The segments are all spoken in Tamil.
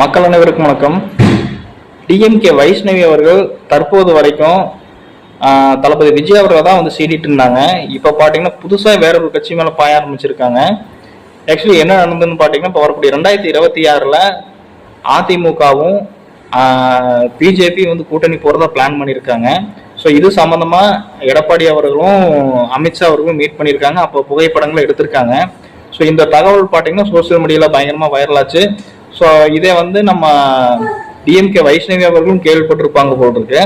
மக்கள் அனைவருக்கும் வணக்கம். டிஎம்கே வைஷ்ணவி அவர்கள் தற்போது வரைக்கும் தளபதி விஜய் அவர்கள் தான் வந்து சீடிட்டு இருந்தாங்க. இப்போ பார்த்தீங்கன்னா புதுசாக வேற ஒரு கட்சி மேலே பாய ஆரம்பிச்சிருக்காங்க. ஆக்சுவலி என்ன நடந்ததுன்னு பார்த்தீங்கன்னா இப்போ வரக்கூடிய ரெண்டாயிரத்தி இருபத்தி ஆறில் அதிமுகவும் பிஜேபி வந்து கூட்டணி போகிறதா பிளான் பண்ணியிருக்காங்க ஸோ இது சம்மந்தமாக எடப்பாடி அவர்களும் அமித்ஷா அவர்களும் மீட் பண்ணியிருக்காங்க அப்போ புகைப்படங்களை எடுத்திருக்காங்க. ஸோ இந்த தகவல் பார்த்தீங்கன்னா சோஷியல் மீடியாவில் பயங்கரமாக வைரலாச்சு ஸோ இதை வந்து நம்ம டிஎம்கே வைஷ்ணவி அவர்களும் கேள்விப்பட்டிருப்பாங்க போல் இருக்கு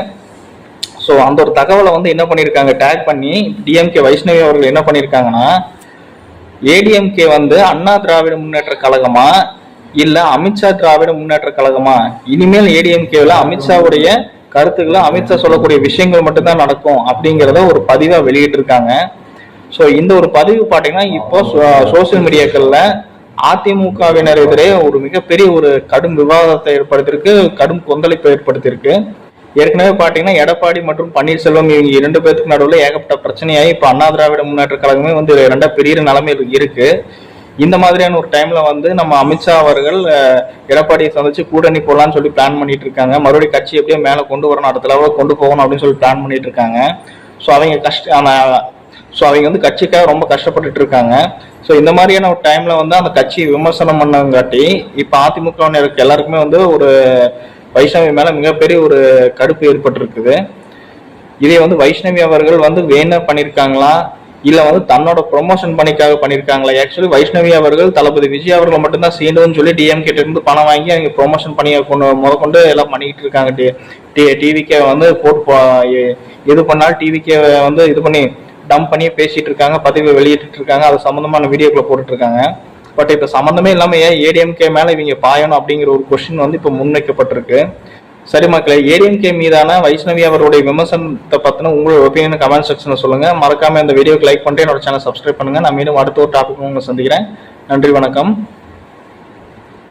ஸோ அந்த ஒரு தகவலை வந்து என்ன பண்ணியிருக்காங்க? டேக் பண்ணி டிஎம்கே வைஷ்ணவி அவர்கள் என்ன பண்ணியிருக்காங்கன்னா ஏடிஎம்கே வந்து அண்ணா திராவிட முன்னேற்ற கழகமா? இல்லை அமித்ஷா திராவிட முன்னேற்ற கழகமா? இனிமேல் ஏடிஎம்கேவில் அமித்ஷாவுடைய கருத்துக்களை அமித்ஷா சொல்லக்கூடிய விஷயங்கள் மட்டும்தான் நடக்கும் அப்படிங்கிறத ஒரு பதிவாக வெளியிட்டிருக்காங்க. ஸோ இந்த ஒரு பதிவு பார்த்தீங்கன்னா இப்போ சோசியல் மீடியாக்களில் அதிமுகவினர் எதிரே ஒரு மிகப்பெரிய ஒரு கடும் விவாதத்தை ஏற்படுத்தியிருக்கு கடும் கொந்தளிப்பை ஏற்படுத்தியிருக்கு. ஏற்கனவே பாத்தீங்கன்னா எடப்பாடி மற்றும் பன்னீர்செல்வம் இவங்க இரண்டு பேருக்கு நடுவில் ஏகப்பட்ட பிரச்சனையாகி இப்போ அண்ணா திராவிட முன்னேற்ற கழகமே வந்து ரெண்டா பெரிய நிலைமையில் இருக்கு. இந்த மாதிரியான ஒரு டைம்ல வந்து நம்ம அமித்ஷா அவர்கள் எடப்பாடியை சந்திச்சு கூட்டணி போடலாம்னு சொல்லி பிளான் பண்ணிட்டு இருக்காங்க. மறுபடியும் கட்சி எப்படியோ மேலே கொண்டு வரணும் அடுத்த லெவலில் கொண்டு போகணும் அப்படின்னு சொல்லி பிளான் பண்ணிட்டு இருக்காங்க. ஸோ அவங்க கஷ்ட ஸோ அவங்க வந்து கட்சிக்காக ரொம்ப கஷ்டப்பட்டுட்டு இருக்காங்க. ஸோ இந்த மாதிரியான ஒரு டைம்ல வந்து அந்த கட்சி விமர்சனம் பண்ணங்காட்டி இப்போ அதிமுகவினருக்கு எல்லாருக்குமே வந்து ஒரு வைஷ்ணவி மேல மிகப்பெரிய ஒரு கடுப்பு ஏற்பட்டிருக்குது. இதை வந்து வைஷ்ணவி அவர்கள் வந்து வேண பண்ணியிருக்காங்களா இல்ல வந்து தன்னோட ப்ரொமோஷன் பணிக்காக பண்ணியிருக்காங்களா ஆக்சுவலி வைஷ்ணவி அவர்கள் தளபதி விஜய் அவர்கள் மட்டும்தான் சேர்ந்தோன்னு சொல்லி டிஎம் கிட்ட இருந்து பணம் வாங்கி அவங்க ப்ரொமோஷன் பண்ணியை கொண்டு முதற்கொண்டு எல்லாம் பண்ணிக்கிட்டு இருக்காங்க. டிவிக்கே வந்து போட்டு போ- எது பண்ணாலும் டிவிக்கே வந்து இது பண்ணி டம்ப் பண்ணி பேசிட்டு இருக்காங்க பதிவு வெளியிட்டு இருக்காங்க அது சம்பந்தமான வீடியோக்களை போட்டுட்டு இருக்காங்க பட் இப்போ சம்மந்தமே இல்லாம ஏன் ஏடிஎம்கே மேல இவங்க பாயணும் அப்படிங்கிற ஒரு கொஸ்டின் வந்து இப்போ முன்வைக்கப்பட்டிருக்கு. சரி மக்களே ஏடிஎம்கே மீதான வைஷ்ணவி அவருடைய விமர்சனத்தை பத்தின உங்களோட ஒப்பீனியன் கமெண்ட் செக்ஷன்ல சொல்லுங்க. மறக்காம இந்த வீடியோக்கு லைக் பண்ணிட்டு என்னோட சேனல் சப்ஸ்கிரைப் பண்ணுங்க. நான் மீண்டும் அடுத்த ஒரு டாபிக் உங்களை சந்திக்கிறேன். நன்றி வணக்கம்.